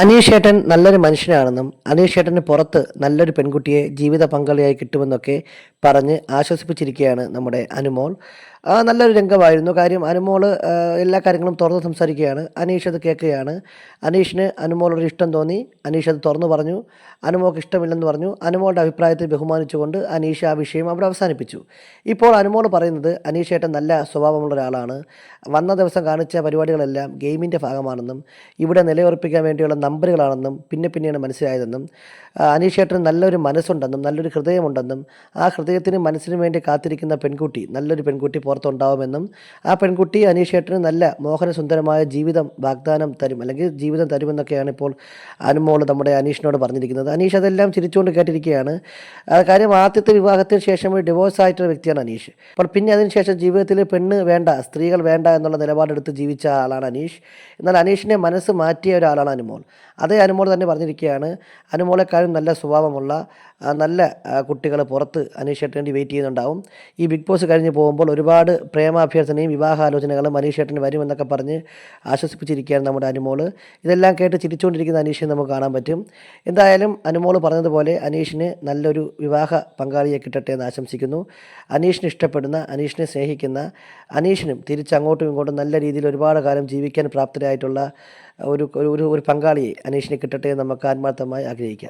അനീഷ് ഏട്ടൻ നല്ലൊരു മനുഷ്യനാണെന്നും അനീഷ് ഏട്ടന് പുറത്ത് നല്ലൊരു പെൺകുട്ടിയെ ജീവിത പങ്കാളിയായി കിട്ടുമെന്നൊക്കെ പറഞ്ഞ് ആശ്വസിപ്പിച്ചിരിക്കുകയാണ് നമ്മുടെ അനുമോൾ. നല്ലൊരു രംഗമായിരുന്നു. കാര്യം അനുമോൾ എല്ലാ കാര്യങ്ങളും തുറന്ന് സംസാരിക്കുകയാണ്. അനീഷ് അത് കേൾക്കുകയാണ്. അനീഷിന് അനുമോളൊരു ഇഷ്ടം തോന്നി. അനീഷ് അത് തുറന്നു പറഞ്ഞു. അനുമോൾക്ക് ഇഷ്ടമില്ലെന്ന് പറഞ്ഞു. അനുമോളുടെ അഭിപ്രായത്തെ ബഹുമാനിച്ചുകൊണ്ട് അനീഷ് ആ വിഷയം അവിടെ അവസാനിപ്പിച്ചു. ഇപ്പോൾ അനുമോൾ പറയുന്നത് അനീഷ് ഏട്ടൻ നല്ല സ്വഭാവമുള്ള ഒരാളാണ്. വന്ന ദിവസം കാണിച്ച പരിപാടികളെല്ലാം ഗെയിമിന്റെ ഭാഗമാണെന്നും ഇവിടെ നിലയുറപ്പിക്കാൻ വേണ്ടിയുള്ള നമ്പറുകളാണെന്നും പിന്നെ പിന്നെയാണ് മനസ്സിലായതെന്നും അനീഷ് ഏട്ടന് നല്ലൊരു മനസ്സുണ്ടെന്നും നല്ലൊരു ഹൃദയമുണ്ടെന്നും ആ ഹൃദയത്തിനും മനസ്സിനും വേണ്ടി കാത്തിരിക്കുന്ന പെൺകുട്ടി നല്ലൊരു പെൺകുട്ടി പുറത്തുണ്ടാവുമെന്നും ആ പെൺകുട്ടി അനീഷേട്ടന് നല്ല മോഹനസുന്ദരമായ ജീവിതം വാഗ്ദാനം തരും അല്ലെങ്കിൽ ജീവിതം തരുമെന്നൊക്കെയാണ് ഇപ്പോൾ അനുമോൾ നമ്മുടെ അനീഷിനോട് പറഞ്ഞിരിക്കുന്നത്. അനീഷ് അതെല്ലാം ചിരിച്ചുകൊണ്ട് കേട്ടിരിക്കുകയാണ്. കാര്യം ആദ്യത്തെ വിവാഹത്തിന് ശേഷം ഒരു ഡിവോഴ്സ് ആയിട്ടുള്ള വ്യക്തിയാണ് അനീഷ്. അപ്പോൾ പിന്നെ അതിനുശേഷം ജീവിതത്തിൽ പെണ്ണ് വേണ്ട സ്ത്രീകൾ വേണ്ട എന്നുള്ള നിലപാടെടുത്ത് ജീവിച്ച ആളാണ് അനീഷ്. എന്നാൽ അനീഷിനെ മനസ്സ് മാറ്റിയ ഒരാളാണ് അനുമോൾ. അതേ അനുമോൾ തന്നെ പറഞ്ഞിരിക്കുകയാണ് അനുമോളെക്കാളും നല്ല സ്വഭാവമുള്ള നല്ല കുട്ടികൾ പുറത്ത് അനീഷേട്ടന് വേണ്ടി വെയിറ്റ് ചെയ്യുന്നുണ്ടാവും. ഈ ബിഗ് ബോസ് കഴിഞ്ഞ് പോകുമ്പോൾ ഒരുപാട് പ്രേമാഭ്യർത്ഥനയും വിവാഹാലോചനകളും അനീഷേട്ടന് വരുമെന്നൊക്കെ പറഞ്ഞ് ആശ്വസിപ്പിച്ചിരിക്കുകയാണ് നമ്മുടെ അനുമോൾ ഇതെല്ലാം കേട്ട് ചിരിച്ചുകൊണ്ടിരിക്കുന്ന അനീഷിനെ നമുക്ക് കാണാൻ പറ്റും. എന്തായാലും അനുമോൾ പറഞ്ഞതുപോലെ അനീഷിന് നല്ലൊരു വിവാഹ പങ്കാളിയെ കിട്ടട്ടെ എന്ന് ആശംസിക്കുന്നു. അനീഷിന് ഇഷ്ടപ്പെടുന്ന അനീഷിനെ സ്നേഹിക്കുന്ന അനീഷിനും തിരിച്ചങ്ങോട്ടും ഇങ്ങോട്ടും നല്ല രീതിയിൽ ഒരുപാട് കാലം ജീവിക്കാൻ പ്രാപ്തരായിട്ടുള്ള ഒരു ഒരു ഒരു പങ്കാളിയെ അനീഷിനെ കിട്ടട്ടെ എന്ന് നമുക്ക് ആത്മാർത്ഥമായി ആഗ്രഹിക്കാം.